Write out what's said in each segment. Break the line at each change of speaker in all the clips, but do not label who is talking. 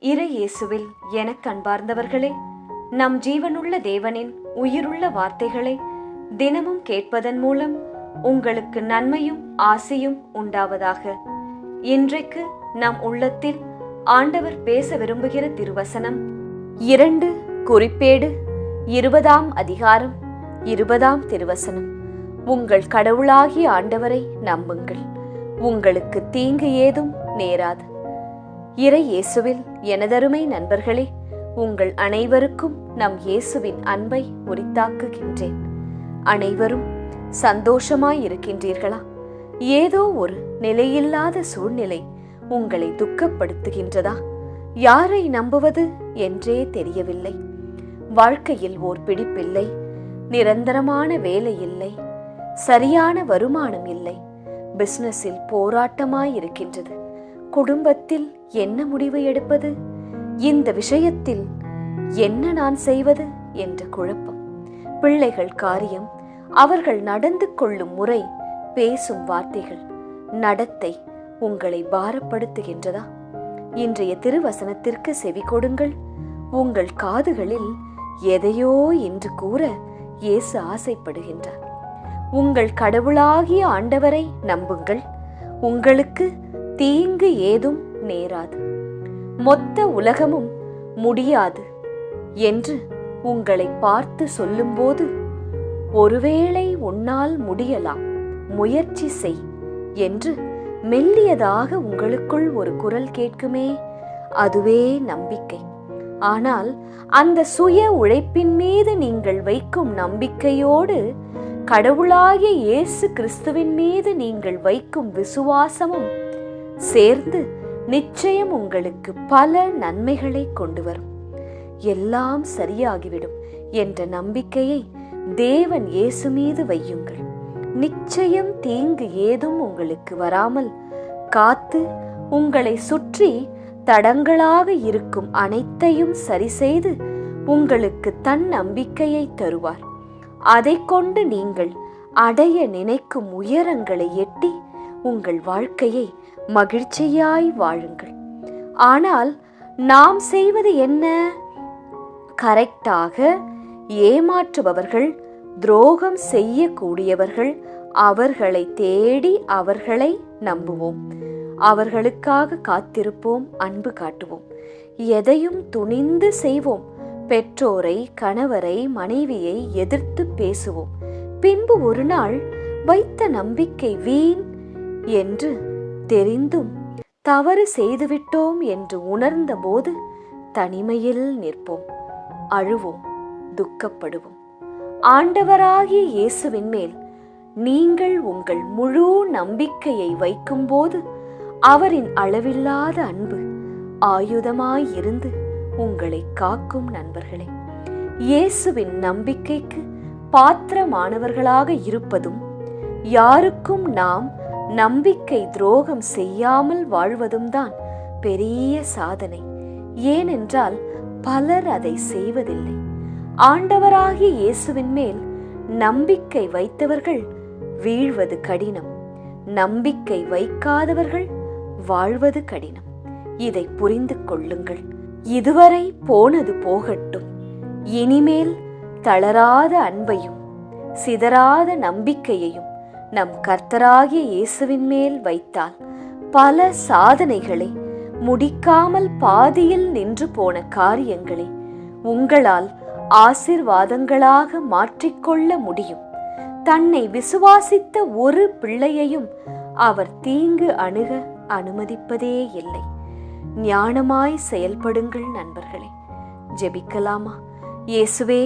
இறை இயேசுவில் எனக் கண்பார்ந்தவர்களே நம் ஜீவனுள்ள தேவனின் உயிருள்ள வார்த்தைகளை தினமும் கேட்பதன் மூலம் உங்களுக்கு நன்மையும் ஆசையும் உண்டாவதாக. இன்றைக்கு நம் உள்ளத்தில் ஆண்டவர் பேச விரும்புகிற திருவசனம் இரண்டு குறிப்பேடு இருபதாம் அதிகாரம் இருபதாம் திருவசனம். உங்கள் கடவுளாகிய ஆண்டவரை நம்புங்கள். உங்களுக்கு தீங்கு ஏதும் நேராது. இறை இயேசுவில் எனதருமை நண்பர்களே உங்கள் அனைவருக்கும் நம் இயேசுவின் அன்பை உரித்தாக்குகின்றேன் அனைவரும் சந்தோஷமாயிருக்கின்றீர்களா? ஏதோ ஒரு நிலையில்லாத சூழ்நிலை உங்களை துக்கப்படுத்துகின்றதா? யாரை நம்புவது என்றே தெரியவில்லை. வாழ்க்கையில் ஓர் பிடிப்பில்லை நிரந்தரமான வேலை இல்லை சரியான வருமானம் இல்லை பிசினஸில் போராட்டமாயிருக்கின்றது. குடும்பத்தில் என்ன முடிவு எடுப்பது? இந்த விஷயத்தில் என்ன நான் செய்வது என்ற குழப்பம். பிள்ளைகள் காரியம் அவர்கள் நடந்து கொள்ளும் முறை பேசும் வார்த்தைகள் நடத்தை உங்களை பாரப்படுத்துகின்றதா? இன்றைய திருவசனத்திற்கு செவி கொடுங்கள். உங்கள் காதுகளில் எதையோ என்று கூற இயேசு ஆசைப்படுகின்றார். உங்கள் கடவுளாகிய ஆண்டவரை நம்புங்கள். உங்களுக்கு தீங்கு ஏதும் நேராது. மொத்த உலகமும் முடியாது என்று உங்களை பார்த்து சொல்லும்போது ஒருவேளை உன்னால் முடியலாம் முயற்சி செய் என்று மெல்லியதாக உங்களுக்குள் ஒரு குரல் கேட்குமே அதுவே நம்பிக்கை. ஆனால் அந்த சுய உழைப்பின் மீது நீங்கள் வைக்கும் நம்பிக்கையோடு கடவுளாகிய இயேசு கிறிஸ்துவின் மீது நீங்கள் வைக்கும் விசுவாசமும் சேர்ந்து நிச்சயம் உங்களுக்கு பல நன்மைகளை கொண்டு வரும். எல்லாம் சரியாகிவிடும் என்ற நம்பிக்கையை தேவன் இயேசு மீது வையுங்கள். நிச்சயம் தீங்கு ஏதும் உங்களுக்கு வராமல் காத்து உங்களை சுற்றி தடங்களாக இருக்கும் அனைத்தையும் சரி செய்து உங்களுக்கு தன் நம்பிக்கையை தருவார். அதை கொண்டு நீங்கள் அடைய நினைக்கும் உயரங்களை எட்டி உங்கள் வாழ்க்கையை மகிழ்ச்சியாய் வாழுங்கள். ஆனால் நாம் செய்வது என்ன? கரெக்டாக ஏமாற்றுபவர்கள் துரோகம் செய்யக்கூடியவர்கள் அவர்களை தேடி அவர்களை நம்புவோம். அவர்களுக்காக காத்திருப்போம் அன்பு காட்டுவோம். எதையும் துணிந்து செய்வோம். பெற்றோரை கணவரை மனைவியை எதிர்த்து பேசுவோம். பின்பு ஒரு நாள் வைத்த நம்பிக்கை வீண் என்று தெரிந்தும் தவறு செய்துவிட்டோம் என்று உணர்ந்தபோது தனிமையில் நிற்போம். அழுவோம் துக்கப்படுவோம். ஆண்டவராகிய இயேசுவின் மேல் நீங்கள் உங்கள் முழு நம்பிக்கையை வைக்கும்போது அவரின் அளவில்லாத அன்பு ஆயுதமாயிருந்து உங்களை காக்கும் நண்பர்களே. இயேசுவின் நம்பிக்கைக்கு பாத்திரமானவர்களாக இருப்பதும் யாருக்கும் நாம் நம்பிக்கை துரோகம் செய்யாமல் வாழ்வதும் தான் பெரிய சாதனை. ஏனென்றால் பலர் அதை செய்வதில்லை. ஆண்டவராகிய இயேசுவின் மேல் நம்பிக்கை வைத்தவர்கள் வீழ்வது கடினம். நம்பிக்கை வைக்காதவர்கள் வாழ்வது கடினம். இதை புரிந்து கொள்ளுங்கள். இதுவரை போனது போகட்டும். இனிமேல் தளராத அன்பையும் சிதறாத நம்பிக்கையையும் நம் கர்த்தராகிய இயேசுவின் மேல் வைத்தால் பல சாதனைகளை முடிக்காமல் பாதியில் நின்று போன காரியங்களை உங்களால் ஆசிர்வாதங்களாக மாற்றிக்கொள்ள முடியும். தன்னை விசுவாசித்த ஒரு பிள்ளையையும் அவர் தீங்கு அணுக அனுமதிப்பதே இல்லை. ஞானமாய் செயல்படுங்கள் நண்பர்களே. ஜெபிக்கலாமா? இயேசுவே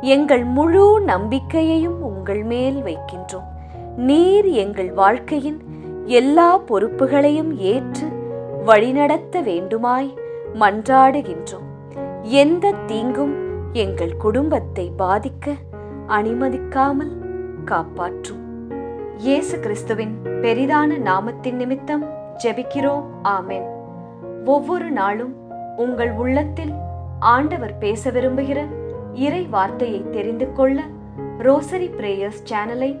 எங்கள் முழு நம்பிக்கையையும் உங்கள் மேல் வைக்கின்றோம். நீர் எங்கள் வாழ்க்கையின் எல்லா பொறுப்புகளையும் ஏற்று வழிநடத்த வேண்டுமாய் மன்றாடுகின்றோம். எந்த தீங்கும் எங்கள் குடும்பத்தை பாதிக்க அனுமதிக்காமல் காப்பாற்றும். இயேசு கிறிஸ்துவின் பெரிதான நாமத்தின் நிமித்தம் ஜெபிக்கிறோம். ஆமென். ஒவ்வொரு நாளும் உங்கள் உள்ளத்தில் ஆண்டவர் பேச விரும்புகிற இறை வார்த்தையை தெரிந்து கொள்ள ரோசரி பிரேயர்ஸ் சேனலை